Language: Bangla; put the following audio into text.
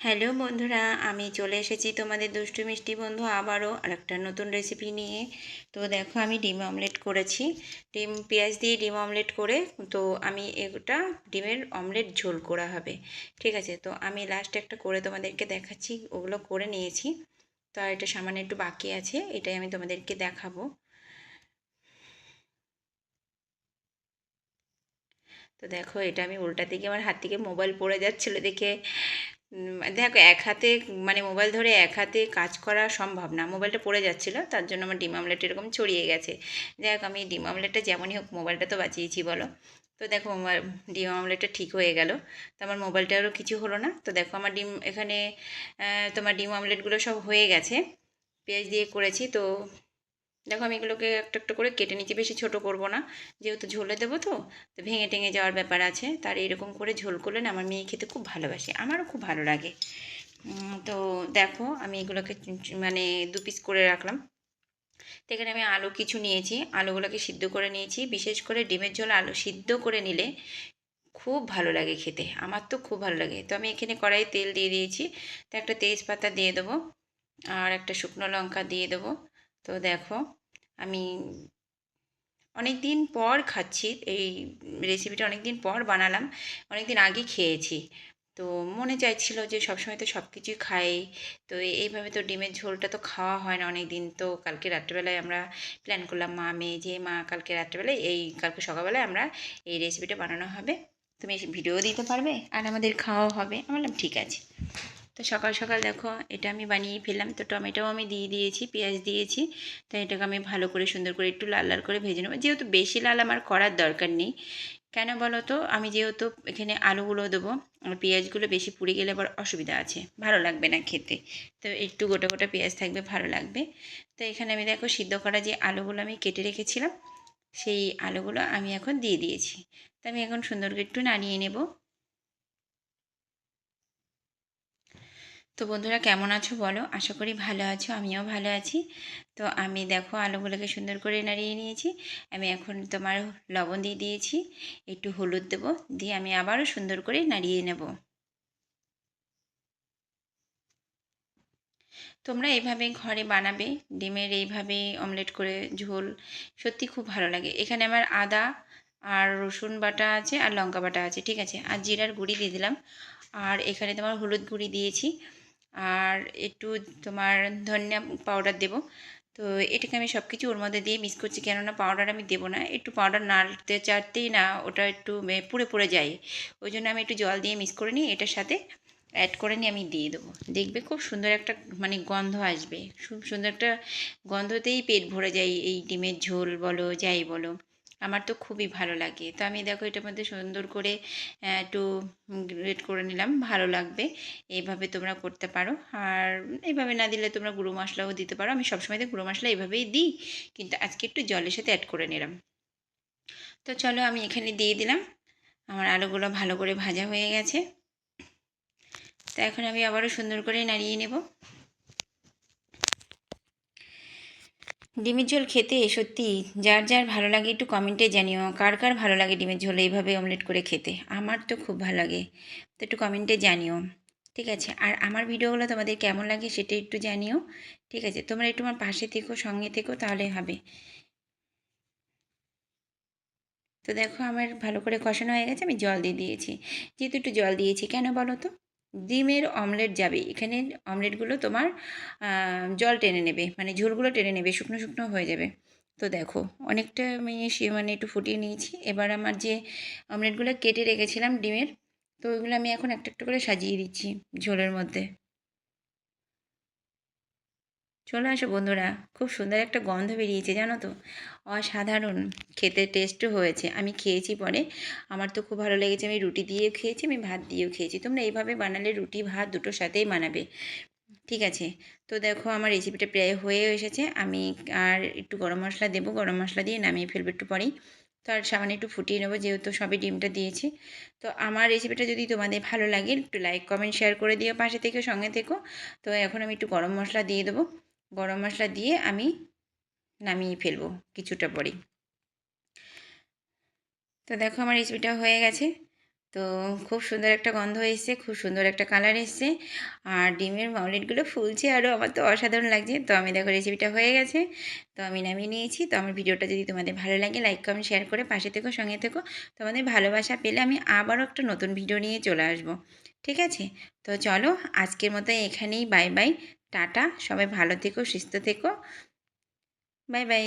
হ্যালো বন্ধুরা, আমি চলে এসেছি তোমাদের দুষ্টু মিষ্টি বন্ধু আবারও আরেকটা নতুন রেসিপি নিয়ে। তো দেখো, আমি ডিম অমলেট করেছি। ডিম, পেঁয়াজ দিয়ে ডিম অমলেট করে, তো আমি এটা ডিমের অমলেট ঝোল করা হবে। ঠিক আছে, তো আমি লাস্ট একটা করে তোমাদেরকে দেখাচ্ছি, ওগুলো করে নিয়েছি। তো আর এটা সামান্য একটু বাকি আছে, এটাই আমি তোমাদেরকে দেখাবো। তো দেখো, এটা আমি উল্টা দিকে, আমার হাত থেকে মোবাইল পড়ে যাচ্ছিল দেখে। দেখো, এক হাতে মানে মোবাইল ধরে এক হাতে কাজ করা সম্ভব না। মোবাইলটা পড়ে যাচ্ছিল, তার জন্য আমার ডিম আমলেট এরকম ছড়িয়ে গেছে। যাই হোক আমি ডিম আমলেটটা যেমনই হোক মোবাইলটা তো বাঁচিয়েছি, বলো। তো দেখো, আমার ডিম আমলেটটা ঠিক হয়ে গেল। তো আমার মোবাইলটারও কিছু হলো না। তো দেখো, আমার ডিম এখানে তোমার ডিম আমলেটগুলো সব হয়ে গেছে। পেঁয়াজ দিয়ে করেছি, তো দেখো আমি এগুলোকে একটা একটা করে কেটে নিচ্ছি, বেশি ছোট করব না। যেহেতু ঝোলে দেবো তো তো ভেঙে টেঙে যাওয়ার ব্যাপার আছে। তার এরকম করে ঝোল করলে না আমার মেয়ে খেতে খুব ভালোবাসে, আমারও খুব ভালো লাগে। তো দেখো আমি এগুলোকে মানে দু পিস করে রাখলাম। তো এখানে আমি আলু কিছু নিয়েছি, আলুগুলোকে সিদ্ধ করে নিয়েছি। বিশেষ করে ডিমের ঝোল আলু সিদ্ধ করে নিলে খুব ভালো লাগে খেতে, আমার তো খুব ভালো লাগে। তো আমি এখানে কড়াই তেল দিয়ে দিয়েছি, তো একটা তেজপাতা দিয়ে দেবো আর একটা শুকনো লঙ্কা দিয়ে দেবো। তো দেখো আমি অনেক দিন পর খাচ্ছি, এই রেসিপিটা অনেক দিন পর বানালাম অনেক দিন আগে খেয়েছি। তো মনে চাইছিল যে সবসময় তো সব কিছুই খাই, তো এইভাবে তো ডিমের ঝোলটা তো খাওয়া হয় না অনেক দিন তো কালকে রাত্রেবেলায় আমরা প্ল্যান করলাম, মা, মেয়ে, যে, মা, কালকে রাত্রেবেলায়, এই কালকে সকালবেলায় আমরা এই রেসিপিটা বানানো হবে। তুমি ভিডিও দিতে পারবে, আর আমাদের খাওয়া হবে। আমি বললাম, ঠিক আছে। তো সকাল সকাল দেখো, এটা আমি বানিয়ে ফেললাম। তো টমেটোও আমি দিয়ে দিয়েছি, পেঁয়াজ দিয়েছি। তো এটাকে আমি ভালো করে সুন্দর করে একটু লাল লাল করে ভেজে নেব। যেহেতু বেশি লাল আমার করার দরকার নেই, কেন বলো তো আমি যেহেতু এখানে আলুগুলো দেবো, আর পেঁয়াজগুলো বেশি পুড়ে গেলে আবার অসুবিধা আছে। ভালো লাগবে না খেতে। তো একটু গোটা গোটা পেঁয়াজ থাকবে, ভালো লাগবে। তো এখানে আমি দেখো, সিদ্ধ করা যে আলুগুলো আমি কেটে রেখেছিলাম, সেই আলুগুলো আমি এখন দিয়ে দিয়েছি। তো আমি এখন সুন্দর করে একটু নাড়িয়ে নেব। তো বন্ধুরা কেমন আছো বলো? আশা করি ভালো আছো, আমিও ভালো আছি। তো আমি দেখো আলুগুলোকে সুন্দর করে নাড়িয়ে নিয়েছি। আমি এখন তোমার লবণ দিয়ে দিয়েছি, একটু হলুদ দেবো, দিয়ে আমি আবারও সুন্দর করে নাড়িয়ে নেব। তোমরা এইভাবে ঘরে বানাবে, ডিমের এইভাবে অমলেট করে ঝোল, সত্যি খুব ভালো লাগে। এখানে আমার আদা আর রসুন বাটা আছে আর লঙ্কা বাটা আছে, ঠিক আছে? আর জিরার গুঁড়ি দিয়ে দিলাম। আর এখানে তোমার হলুদ গুঁড়ি দিয়েছি। আর একটু তোমার ধনিয়া পাউডার দেব। তো এটাকে আমি সব কিছু ওর মধ্যে দিয়ে মিক্স করছি কেননা পাউডার আমি দেবো না। একটু পাউডার নাড়তে চাড়তেই না, ওটা একটু পুড়ে পুড়ে যায়। ওই জন্য আমি একটু জল দিয়ে মিক্স করে নিই এটার সাথে অ্যাড করে নিয়ে আমি দিয়ে দেবো। দেখবে খুব সুন্দর একটা মানে গন্ধ আসবে। খুব সুন্দর একটা গন্ধতেই পেট ভরে যায় এই ডিমের ঝোল বলো, যাই বলো। আমার তো খুবই ভালো লাগে। তো আমি দেখো এটার মধ্যে সুন্দর করে একটু গ্রেট করে নিলাম, ভালো লাগবে। এইভাবে তোমরা করতে পারো। আর এইভাবে না দিলে তোমরা গুঁড়ো মশলাও দিতে পারো। আমি সবসময় তো গুঁড়ো মশলা এইভাবেই দিই, কিন্তু আজকে একটু জলের সাথে অ্যাড করে নিলাম। তো চলো আমি এখানে দিয়ে দিলাম। আমার আলুগুলো ভালো করে ভাজা হয়ে গেছে। তো এখন আমি আবারও সুন্দর করে নাড়িয়ে নেব। ডিমের ঝোল খেতে সত্যি যার যার ভালো লাগে একটু কমেন্টে জানিও। কার কার ভালো লাগে ডিমের ঝোল? এইভাবে অমলেট করে খেতে। আমার তো খুব ভালো লাগে। তো একটু কমেন্টে জানিও। ঠিক আছে? আর আমার ভিডিওগুলো তোমাদের কেমন লাগে সেটা একটু জানিও। ঠিক আছে? তোমরা একটু আমার পাশে থেকো, সঙ্গে থেকো, তাহলে হবে। তো দেখো, আমার ভালো করে কষানো হয়ে গেছে। আমি জল দিয়ে দিয়েছি। যেহেতু একটু জল দিয়েছি, কেন বলো তো? ডিমের অমলেট যাবে। এখানে অমলেটগুলো তোমার জল টেনে নেবে মানে ঝোলগুলো টেনে নেবে, শুকনো শুকনো হয়ে যাবে। তো দেখো, অনেকটা আমি সে মানে একটু ফুটিয়ে নিয়েছি। এবার আমার যে অমলেটগুলো কেটে রেখেছিলাম ডিমের, তো ওইগুলো আমি এখন একটা একটা করে সাজিয়ে দিচ্ছি ঝোলের মধ্যে। চলে আসো বন্ধুরা, খুব সুন্দর একটা গন্ধ বেরিয়েছে, জানো তো? অসাধারণ, খেতে টেস্টও হয়েছে। আমি খেয়েছি পরে, আমার তো খুব ভালো লেগেছে, আমি রুটি দিয়েও খেয়েছি, আমি ভাত দিয়েও খেয়েছি। তোমরা এইভাবে বানালে রুটি, ভাত দুটোর সাথেই বানাবে। ঠিক আছে? তো দেখো, আমার রেসিপিটা প্রায় হয়ে এসেছে। আমি আর একটু গরম মশলা দেবো, গরম মশলা দিয়ে নামিয়ে ফেলব একটু পরেই। তো আর সামান্য একটু ফুটিয়ে নেব, যেহেতু সবই ডিমটা দিয়েছি। তো আমার রেসিপিটা যদি তোমাদের ভালো লাগে, একটু লাইক কমেন্ট শেয়ার করে দিও পাশে থেকে সঙ্গে থেকো। তো এখন আমি একটু গরম মশলা দিয়ে দেবো। গরম মশলা দিয়ে আমি নামিয়ে ফেলব কিছুটা পরেই। তো দেখো আমার রেসিপিটা হয়ে গেছে। তো খুব সুন্দর একটা গন্ধ এসছে, খুব সুন্দর একটা কালার এসছে। আর ডিমের মামলেটগুলো ফুলছে আরও আমার তো অসাধারণ লাগছে। তো আমি দেখো রেসিপিটা হয়ে গেছে। তো আমি নামিয়ে নিয়েছি। তো আমার ভিডিওটা যদি তোমাদের ভালো লাগে লাইক কমেন্ট শেয়ার করে পাশে থেকো, সঙ্গে থেকো। তোমাদের ভালোবাসা পেলে আমি আবারও একটা নতুন ভিডিও নিয়ে চলে আসব। ঠিক আছে? তো চলো আজকের মতো এখানেই বাই বাই টাটা সবাই ভালো থেকো সুস্থ থেকো। Bye bye.